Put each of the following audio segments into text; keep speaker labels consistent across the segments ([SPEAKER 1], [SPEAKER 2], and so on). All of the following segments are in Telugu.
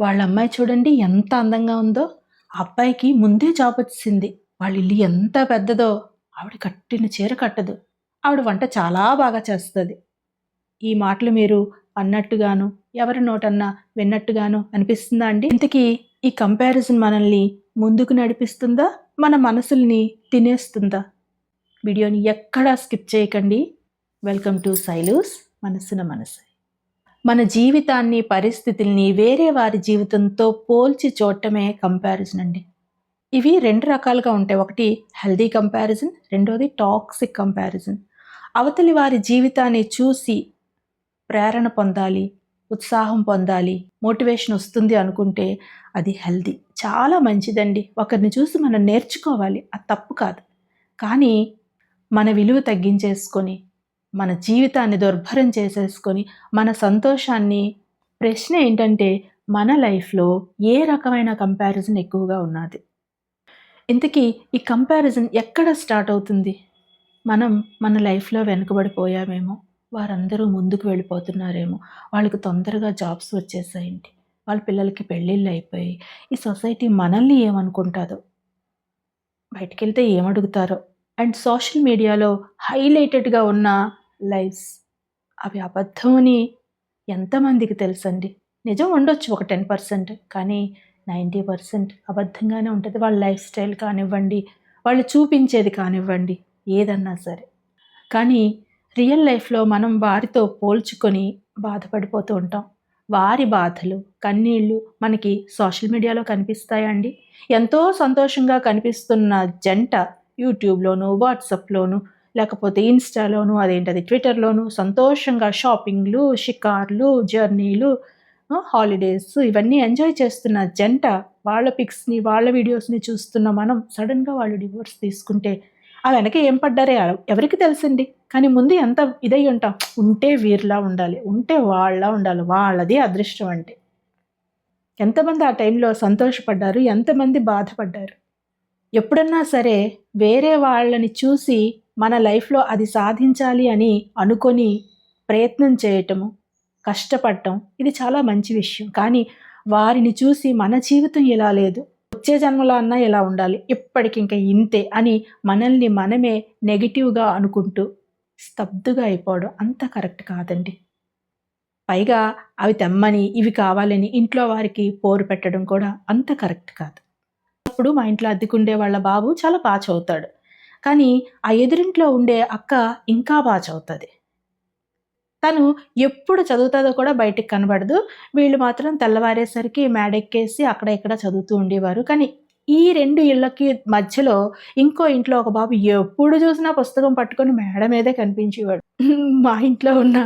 [SPEAKER 1] వాళ్ళ అమ్మాయి చూడండి ఎంత అందంగా ఉందో. అబ్బాయికి ముందే జాబ్ వచ్చింది వాళ్ళ ఇల్లు ఎంత పెద్దదో. ఆవిడ కట్టిన చీర కట్టదు. ఆవిడ వంట చాలా బాగా చేస్తుంది. ఈ మాటలు మీరు అన్నట్టుగాను ఎవరి నోటన్నా విన్నట్టుగాను అనిపిస్తుందా అండి? ఇంతకీ ఈ కంపారిజన్ మనల్ని ముందుకు నడిపిస్తుందా? మన మనసుల్ని తినేస్తుందా? వీడియోని ఎక్కడా స్కిప్ చేయకండి. వెల్కమ్ టు సైలూస్ మనసున మనసు మన జీవితాన్ని పరిస్థితుల్ని వేరే వారి జీవితంతో పోల్చి చూడటమే కంపారిజన్ అండి. ఇవి రెండు రకాలుగా ఉంటాయి. ఒకటి హెల్దీ కంపారిజన్ రెండోది టాక్సిక్ కంపారిజన్ అవతలి వారి జీవితాన్ని చూసి ప్రేరణ పొందాలి ఉత్సాహం పొందాలి మోటివేషన్ వస్తుంది అనుకుంటే అది హెల్దీ చాలా మంచిదండి. ఒకరిని చూసి మనం నేర్చుకోవాలి. అది తప్పు కాదు. కానీ మన విలువ తగ్గించేసుకొని మన జీవితాన్ని దుర్భరం చేసేసుకొని మన సంతోషాన్ని ప్రశ్న ఏంటంటే మన లైఫ్లో ఏ రకమైన కంపారిజన్ ఎక్కువగా ఉన్నది? ఇంతకీ ఈ కంపారిజన్ ఎక్కడ స్టార్ట్ అవుతుంది? మనం మన లైఫ్లో వెనుకబడిపోయామేమో వారందరూ ముందుకు వెళ్ళిపోతున్నారేమో వాళ్ళకి తొందరగా జాబ్స్ వచ్చేసాయండి వాళ్ళ పిల్లలకి పెళ్ళిళ్ళు అయిపోయి ఈ సొసైటీ మనల్ని ఏమనుకుంటుందో బయటికి వెళ్తే ఏమడుగుతారో అండ్ సోషల్ మీడియాలో హైలైటెడ్గా ఉన్న లైఫ్స్ అవి అబద్ధం అని ఎంతమందికి తెలుసండి? నిజం ఉండొచ్చు ఒక టెన్ పర్సెంట్ కానీ నైంటీ పర్సెంట్ అబద్ధంగానే ఉంటుంది. వాళ్ళ లైఫ్ స్టైల్ కానివ్వండి వాళ్ళు చూపించేది కానివ్వండి ఏదన్నా సరే. కానీ రియల్ లైఫ్లో మనం వారితో పోల్చుకొని బాధపడిపోతూ ఉంటాం. వారి బాధలు కన్నీళ్ళు మనకి సోషల్ మీడియాలో కనిపిస్తాయండి. ఎంతో సంతోషంగా కనిపిస్తున్న జంట యూట్యూబ్లోను వాట్సాప్లోను లేకపోతే ఇన్స్టాలోను అదేంటది ట్విట్టర్లోను సంతోషంగా షాపింగ్లు షికార్లు జర్నీలు హాలిడేస్ ఇవన్నీ ఎంజాయ్ చేస్తున్న జంట వాళ్ళ పిక్స్ని వాళ్ళ వీడియోస్ని చూస్తున్న మనం సడన్గా వాళ్ళు డివోర్స్ తీసుకుంటే ఆ వెనక ఏం పడ్డారే? ఎవరికి తెలిసింది? కానీ ముందు ఎంత ఇదై ఉంటాం. ఉంటే వీరిలా ఉండాలి ఉంటే వాళ్ళ ఉండాలి వాళ్ళది అదృష్టం అంటే. ఎంతమంది ఆ టైంలో సంతోషపడ్డారు? ఎంతమంది బాధపడ్డారు? ఎప్పుడన్నా సరే వేరే వాళ్ళని చూసి మన లైఫ్లో అది సాధించాలి అని అనుకొని ప్రయత్నం చేయటము కష్టపడటం ఇది చాలా మంచి విషయం. కానీ వారిని చూసి మన జీవితం ఇలా లేదు. వచ్చే జన్మలో అన్నా ఇలా ఉండాలి? ఇప్పటికి ఇంకా ఇంతే అని మనల్ని మనమే నెగిటివ్గా అనుకుంటూ స్తబ్దుగా అయిపోవడం అంత కరెక్ట్ కాదండి. పైగా అవి తెమ్మని ఇవి కావాలని ఇంట్లో వారికి పోరు పెట్టడం కూడా అంత కరెక్ట్ కాదు. అప్పుడు మా ఇంట్లో అద్దెకుండే వాళ్ళ బాబు చాలా బాగా చదువుతాడు. కానీ ఆ ఎదురింట్లో ఉండే అక్క ఇంకా బాగా చదువుతుంది. తను ఎప్పుడు చదువుతుందో కూడా బయటికి కనబడదు. వీళ్ళు మాత్రం తెల్లవారేసరికి మేడెక్కేసి అక్కడ ఇక్కడ చదువుతూ ఉండేవారు. కానీ ఈ రెండు ఇళ్ళకి మధ్యలో ఇంకో ఇంట్లో ఒక బాబు ఎప్పుడు చూసినా పుస్తకం పట్టుకొని మేడ మీదే కనిపించేవాడు. మా ఇంట్లో ఉన్న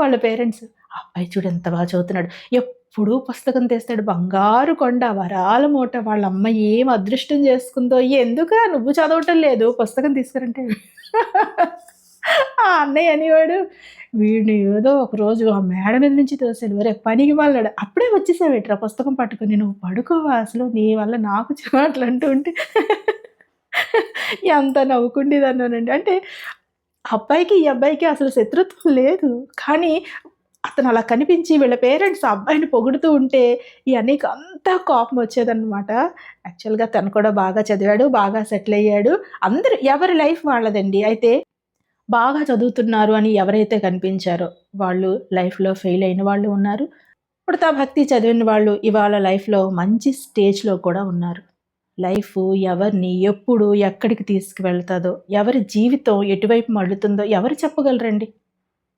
[SPEAKER 1] వాళ్ళ పేరెంట్స్ అబ్బాయి చూడు ఎంత బాగా చదువుతున్నాడు. ఎప్పుడూ పుస్తకం తెస్తాడు. బంగారు కొండ వరాల మూట. వాళ్ళ అమ్మ ఏం అదృష్టం చేసుకుందో ఎందుకు నువ్వు చదవటం లేదు? పుస్తకం తీసుకురంటే. ఆ అన్నయ్య అనేవాడు వీడిని ఏదో ఒకరోజు ఆ మేడ మీద నుంచి తోసాడు. వరే పనికి వాళ్ళాడు. అప్పుడే వచ్చేసావేట్రా పుస్తకం పట్టుకుని? నువ్వు పడుకోవా అసలు? నీ వల్ల నాకు చివాట్లు అంటూ ఉంటే ఎంత నవ్వుకుండేదన్నానండి అంటే అబ్బాయికి ఈ అబ్బాయికి అసలు శత్రుత్వం లేదు. కానీ అతను అలా కనిపించి వీళ్ళ పేరెంట్స్ అబ్బాయిని పొగుడుతూ ఉంటే ఈ అన్నయ్యకి అంతా కోపం వచ్చేదన్నమాట. యాక్చువల్గా తను కూడా బాగా చదివాడు బాగా సెటిల్ అయ్యాడు. అందరు ఎవరి లైఫ్ వాళ్ళదండి? అయితే బాగా చదువుతున్నారు అని ఎవరైతే కనిపించారో వాళ్ళు లైఫ్లో ఫెయిల్ అయిన వాళ్ళు ఉన్నారు. ఇప్పుడు భక్తి చదివిన వాళ్ళు ఇవాళ లైఫ్లో మంచి స్టేజ్లో కూడా ఉన్నారు. లైఫ్ ఎవరిని ఎప్పుడు ఎక్కడికి తీసుకువెళ్తుందో ఎవరి జీవితం ఎటువైపు మళ్ళుతుందో ఎవరు చెప్పగలరండి?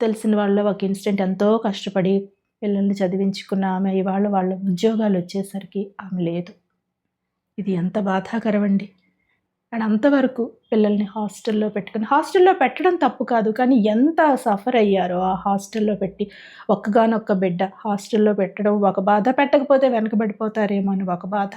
[SPEAKER 1] తెలిసిన వాళ్ళు ఒక ఇన్స్టెంట్ ఎంతో కష్టపడి పిల్లల్ని చదివించుకున్న ఆమె ఇవాళ వాళ్ళ ఉద్యోగాలు వచ్చేసరికి ఆమె లేదు. ఇది ఎంత బాధాకరం అండి అండ్ అంతవరకు పిల్లల్ని హాస్టల్లో పెట్టుకుని హాస్టల్లో పెట్టడం తప్పు కాదు కానీ ఎంత సఫర్ అయ్యారో ఆ హాస్టల్లో పెట్టి ఒక్కగానొక్క బిడ్డ హాస్టల్లో పెట్టడం ఒక బాధ పెట్టకపోతే వెనకబడిపోతారేమో అని ఒక బాధ.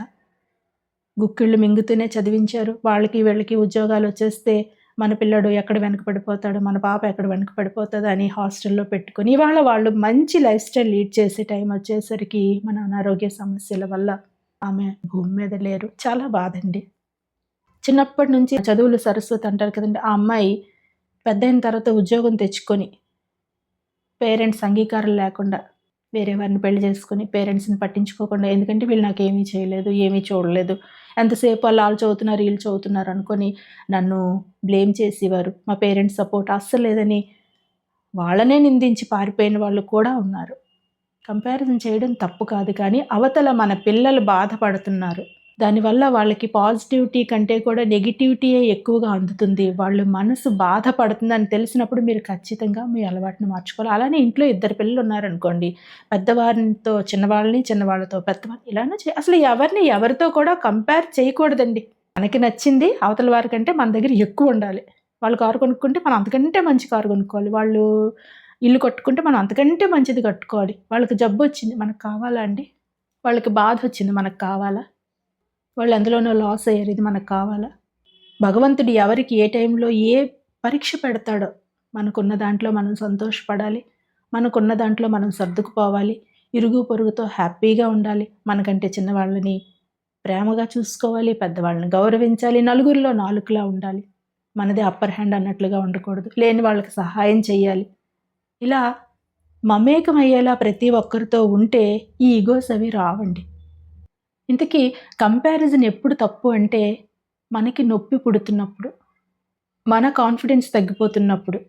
[SPEAKER 1] గుక్కిళ్ళు మింగుతూనే చదివించారు. వాళ్ళకి వీళ్ళకి ఉద్యోగాలు వచ్చేస్తే మన పిల్లడు ఎక్కడ వెనకపడిపోతాడు మన పాప ఎక్కడ వెనక పడిపోతుంది అని హాస్టల్లో పెట్టుకొని ఇవాళ వాళ్ళు మంచి లైఫ్ స్టైల్ లీడ్ చేసే టైం వచ్చేసరికి మన అనారోగ్య సమస్యల వల్ల ఆమె భూమి మీద లేరు. చాలా బాధండి. చిన్నప్పటి నుంచి చదువులు సరస్వతి అంటారు కదండి ఆ అమ్మాయి పెద్ద అయిన తర్వాత ఉద్యోగం తెచ్చుకొని పేరెంట్స్ అంగీకారం లేకుండా వేరే వారిని పెళ్ళి చేసుకుని పేరెంట్స్ని పట్టించుకోకుండా ఎందుకంటే వీళ్ళు నాకు ఏమీ చేయలేదు ఏమీ చూడలేదు. ఎంతసేపు వాళ్ళు వాళ్ళు చదువుతున్నారు వీళ్ళు చదువుతున్నారు అనుకొని నన్ను బ్లేమ్ చేసేవారు. మా పేరెంట్స్ సపోర్ట్ అస్సలు లేదని వాళ్ళనే నిందించి పారిపోయిన వాళ్ళు కూడా ఉన్నారు. కంపారిజన్ చేయడం తప్పు కాదు కానీ అవతల మన పిల్లలు బాధపడుతున్నారు. దానివల్ల వాళ్ళకి పాజిటివిటీ కంటే కూడా నెగిటివిటీయే ఎక్కువగా అందుతుంది. వాళ్ళు మనసు బాధపడుతుందని తెలిసినప్పుడు మీరు ఖచ్చితంగా మీ అలవాటుని మార్చుకోవాలి. అలానే ఇంట్లో ఇద్దరు పిల్లలు ఉన్నారనుకోండి పెద్దవారితో చిన్నవాళ్ళని చిన్నవాళ్ళతో పెద్దవాళ్ళని ఇలానే చే అసలు ఎవరిని ఎవరితో కూడా కంపేర్ చేయకూడదండి. మనకి నచ్చింది అవతల వారికంటే మన దగ్గర ఎక్కువ ఉండాలి. వాళ్ళు కారు కొనుక్కుంటే మనం అంతకంటే మంచి కారు కొనుక్కోవాలి. వాళ్ళు ఇల్లు కట్టుకుంటే మనం అంతకంటే మంచిది కట్టుకోవాలి. వాళ్ళకి జబ్బు వచ్చింది మనకు కావాలా అండి? వాళ్ళకి బాధ వచ్చింది మనకు కావాలా? వాళ్ళు అందులోనో లాస్ అయ్యారు. ఇది మనకు కావాలా? భగవంతుడు ఎవరికి ఏ టైంలో ఏ పరీక్ష పెడతాడో మనకున్న దాంట్లో మనం సంతోషపడాలి. మనకున్న దాంట్లో మనం సర్దుకుపోవాలి. ఇరుగు పొరుగుతో హ్యాపీగా ఉండాలి. మనకంటే చిన్నవాళ్ళని ప్రేమగా చూసుకోవాలి. పెద్దవాళ్ళని గౌరవించాలి. నలుగురిలో నాలుగులా ఉండాలి. మనదే అప్పర్ హ్యాండ్ అన్నట్లుగా ఉండకూడదు. లేని వాళ్ళకి సహాయం చేయాలి. ఇలా మమేకం అయ్యేలా ప్రతి ఒక్కరితో ఉంటే ఈ ఈగోస్ అవి రావండి. ఇంతకీ కంపారిజన్ ఎప్పుడు తప్పు అంటే మనకి నొప్పి పుడుతున్నప్పుడు మన కాన్ఫిడెన్స్ తగ్గిపోతున్నప్పుడు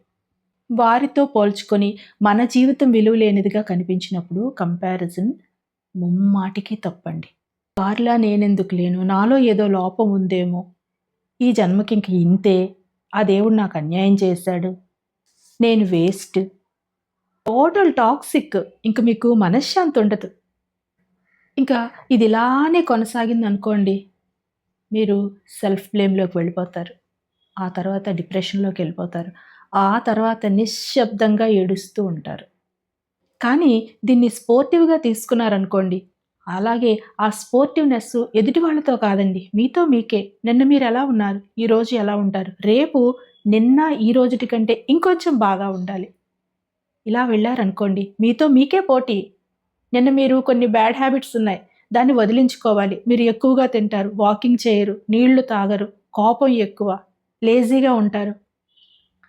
[SPEAKER 1] వారితో పోల్చుకొని మన జీవితం విలువ లేనిదిగా కనిపించినప్పుడు కంపారిజన్ ముమ్మాటికి తప్పండి. వారిలా నేనెందుకు లేను? నాలో ఏదో లోపం ఉందేమో? ఈ జన్మకి ఇంక ఇంతే. ఆ దేవుడు నాకు అన్యాయం చేశాడు. నేను వేస్ట్ టోటల్ టాక్సిక్ ఇంక మీకు మనశ్శాంతి ఉండదు. ఇంకా ఇది ఇలానే కొనసాగింది అనుకోండి మీరు సెల్ఫ్ బ్లేమ్లోకి వెళ్ళిపోతారు. ఆ తర్వాత డిప్రెషన్లోకి వెళ్ళిపోతారు. ఆ తర్వాత నిశ్శబ్దంగా ఏడుస్తూ ఉంటారు. కానీ దీన్ని స్పోర్టివ్గా తీసుకున్నారనుకోండి అలాగే ఆ స్పోర్టివ్నెస్ ఎదుటి వాళ్ళతో కాదండి మీతో మీకే. నిన్న మీరు ఎలా ఉన్నారు? ఈరోజు ఎలా ఉంటారు? రేపు నిన్న ఈ రోజుటి కంటే ఇంకొంచెం బాగా ఉండాలి. ఇలా వెళ్ళారనుకోండి మీతో మీకే పోటీ. నిన్న మీరు కొన్ని బ్యాడ్ హ్యాబిట్స్ ఉన్నాయి. దాన్ని వదిలించుకోవాలి. మీరు ఎక్కువగా తింటారు. వాకింగ్ చేయరు. నీళ్ళు తాగరు. కోపం ఎక్కువ. లేజీగా ఉంటారు.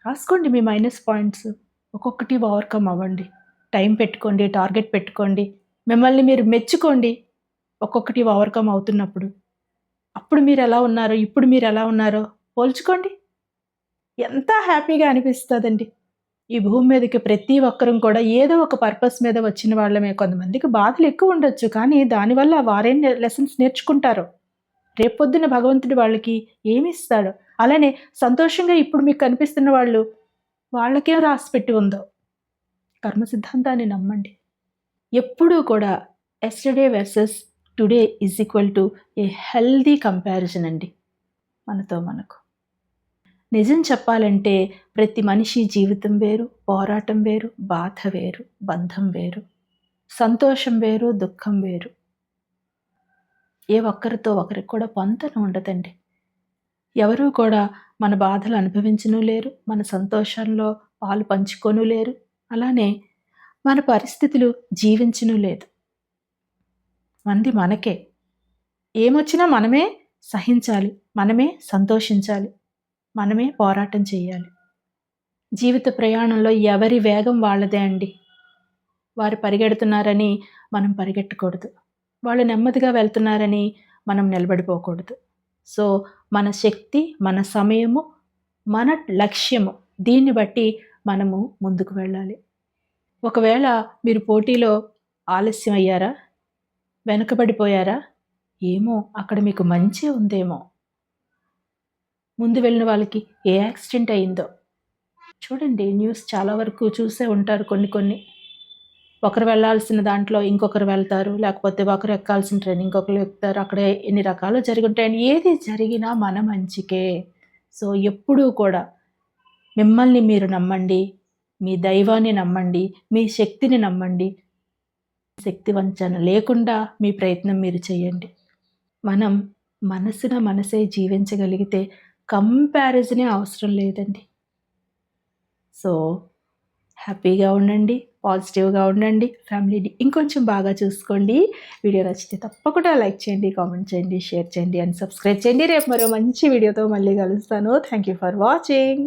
[SPEAKER 1] రాసుకోండి మీ మైనస్ పాయింట్స్ ఒక్కొక్కటి ఓవర్కమ్ అవ్వండి. టైం పెట్టుకోండి టార్గెట్ పెట్టుకోండి. మిమ్మల్ని మీరు మెచ్చుకోండి. ఒక్కొక్కటి ఓవర్కమ్ అవుతున్నప్పుడు. అప్పుడు మీరు ఎలా ఉన్నారో ఇప్పుడు మీరు ఎలా ఉన్నారో పోల్చుకోండి. ఎంత హ్యాపీగా అనిపిస్తుందండి. ఈ భూమి మీదకి ప్రతి ఒక్కరం కూడా ఏదో ఒక పర్పస్ మీద వచ్చిన వాళ్ళమే. కొంతమందికి బాధలు ఎక్కువ ఉండొచ్చు కానీ దానివల్ల వారేం లెసన్స్ నేర్చుకుంటారు? రేపొద్దున భగవంతుడు వాళ్ళకి ఏమి ఇస్తాడు? అలానే సంతోషంగా ఇప్పుడు మీకు కనిపిస్తున్న వాళ్ళు వాళ్ళకేం రాసి పెట్టి ఉందో? కర్మ సిద్ధాంతాన్ని నమ్మండి. ఎప్పుడూ కూడా yesterday versus today is equal to a healthy comparison అండి. మనతో మనకు. నిజం చెప్పాలంటే ప్రతి మనిషి జీవితం వేరు పోరాటం వేరు బాధ వేరు బంధం వేరు సంతోషం వేరు దుఃఖం వేరు. ఏ ఒక్కరితో ఒకరికి కూడా పొంతన ఉండదండి. ఎవరూ కూడా మన బాధలు అనుభవించను లేరు మన సంతోషంలో పాలు పంచుకోను లేరు అలానే మన పరిస్థితులు జీవించను లేదు. మంది మనకే. ఏమొచ్చినా మనమే సహించాలి మనమే సంతోషించాలి. మనమే పోరాటం చేయాలి. జీవిత ప్రయాణంలో ఎవరి వేగం వాళ్ళదే అండి. వారు పరిగెడుతున్నారని మనం పరిగెట్టకూడదు. వాళ్ళు నెమ్మదిగా వెళ్తున్నారని మనం నిలబడిపోకూడదు. సో మన శక్తి మన సమయము మన లక్ష్యము దీన్ని బట్టి మనము ముందుకు వెళ్ళాలి. ఒకవేళ మీరు పోటీలో ఆలస్యం అయ్యారా వెనుకబడిపోయారా? ఏమో అక్కడ మీకు మంచి ఉందేమో. ముందు వెళ్ళిన వాళ్ళకి ఏ యాక్సిడెంట్ అయిందో. చూడండి న్యూస్ చాలా వరకు చూసే ఉంటారు కొన్ని కొన్ని. ఒకరు వెళ్ళాల్సిన దాంట్లో ఇంకొకరు వెళ్తారు లేకపోతే ఒకరు ఎక్కాల్సిన ట్రైన్ ఇంకొకరు ఎక్కుతారు. అక్కడ ఎన్ని రకాలు జరిగి ఉంటాయని ఏది జరిగినా మన మంచికే. సో ఎప్పుడూ కూడా మిమ్మల్ని మీరు నమ్మండి మీ దైవాన్ని నమ్మండి మీ శక్తిని నమ్మండి. శక్తి వంచన లేకుండా మీ ప్రయత్నం మీరు చేయండి. మనం మనసున మనసే జీవించగలిగితే కంపారిజనే అవసరం లేదండి. సో హ్యాపీగా ఉండండి పాజిటివ్గా ఉండండి ఫ్యామిలీని ఇంకొంచెం బాగా చూసుకోండి. వీడియో నచ్చితే తప్పకుండా లైక్ చేయండి కామెంట్ చేయండి షేర్ చేయండి అండ్ సబ్స్క్రైబ్ చేయండి. రేపు మరో మంచి వీడియోతో మళ్ళీ కలుస్తాను. Thank you for watching.